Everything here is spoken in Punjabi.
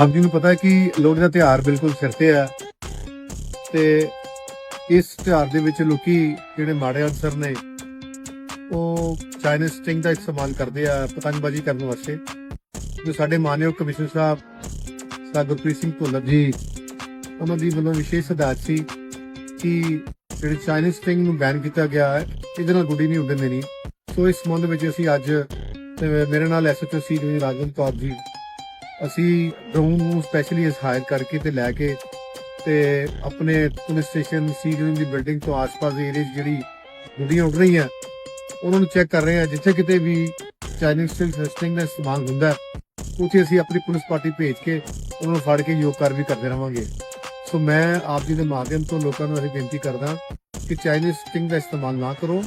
ਆਪ ਜੀ ਨੂੰ ਪਤਾ ਹੈ ਕਿ ਲੋਹੜੀ ਦਾ ਤਿਉਹਾਰ ਬਿਲਕੁਲ ਸਿਰ ਤੇ ਆ ਤੇ ਇਸ ਤਿਉਹਾਰ ਦੇ ਵਿੱਚ ਲੋਕੀ ਜਿਹੜੇ ਮਾੜੇ ਅਨਸਰ ਨੇ, ਉਹ ਚਾਈਨੀਜ਼ ਸਟਿੰਗ ਦਾ ਇਸਤੇਮਾਲ ਕਰਦੇ ਆ, ਪਤੰਗਬਾਜ਼ੀ ਕਰਨ ਵਾਸਤੇ। ਜੋ ਸਾਡੇ ਮਾਨਯੋਗ ਕਮਿਸ਼ਨਰ ਸਾਹਿਬ ਸਰਦਾਰ ਗੁਰਪ੍ਰੀਤ ਸਿੰਘ ਭੁੱਲਰ ਜੀ, ਉਹਨਾਂ ਦੀ ਵੱਲੋਂ ਵਿਸ਼ੇਸ਼ ਹਦਾਇਤ ਸੀ ਕਿ ਜਿਹੜੇ ਚਾਈਨੀਜ਼ ਸਟਿੰਗ ਨੂੰ ਬੈਨ ਕੀਤਾ ਗਿਆ ਹੈ, ਇਹਦੇ ਨਾਲ ਗੁੱਡੀ ਨਹੀਂ ਉੱਡਣ ਦੇਣੀ। ਸੋ ਇਸ ਸੰਬੰਧ ਵਿੱਚ ਅਸੀਂ ਅੱਜ ਮੇਰੇ ਨਾਲ ਐਸਐਚਓ ਸੀ ਜੀ ਰਾਜਵੰਤ ਕੌਰ ਜੀ ਅਸੀਂ ਡਰੋਨ ਨੂੰ ਸਪੈਸ਼ਲੀ ਹਾਇਰ ਕਰਕੇ ਤੇ ਲੈ ਕੇ ਤੇ ਆਪਣੇ ਪੁਲਿਸ ਸਟੇਸ਼ਨ ਸੀ ਦੀ ਬਿਲਡਿੰਗ ਤੋਂ ਆਸ-ਪਾਸ ਦੇ ਏਰੀਆ ਜਿਹੜੀ ਗੁੱਡੀਆਂ ਉੱਡ ਰਹੀਆਂ, ਉਹਨਾਂ ਨੂੰ ਚੈੱਕ ਕਰ ਰਹੇ ਹਾਂ, ਜਿੱਥੇ ਕਿਤੇ ਵੀ ਚਾਈਨੀਜ਼ ਸਟਿੰਗ ਦਾ ਇਸਤੇਮਾਲ ਹੁੰਦਾ ਉੱਥੇ ਅਸੀਂ ਆਪਣੀ ਪੁਲਿਸ ਪਾਰਟੀ ਭੇਜ ਕੇ ਉਹਨਾਂ ਨੂੰ ਫੜ ਕੇ ਯੋਗ ਕਰ ਵੀ ਕਰਦੇ ਰਵਾਂਗੇ। ਸੋ ਮੈਂ ਆਪ ਜੀ ਦੇ ਮਾਧਿਅਮ ਤੋਂ ਲੋਕਾਂ ਨੂੰ ਇਹ ਬੇਨਤੀ ਕਰਦਾ ਕਿ ਚਾਈਨੀਜ਼ ਸਟਿੰਗ ਦਾ ਇਸਤੇਮਾਲ ਨਾ ਕਰੋ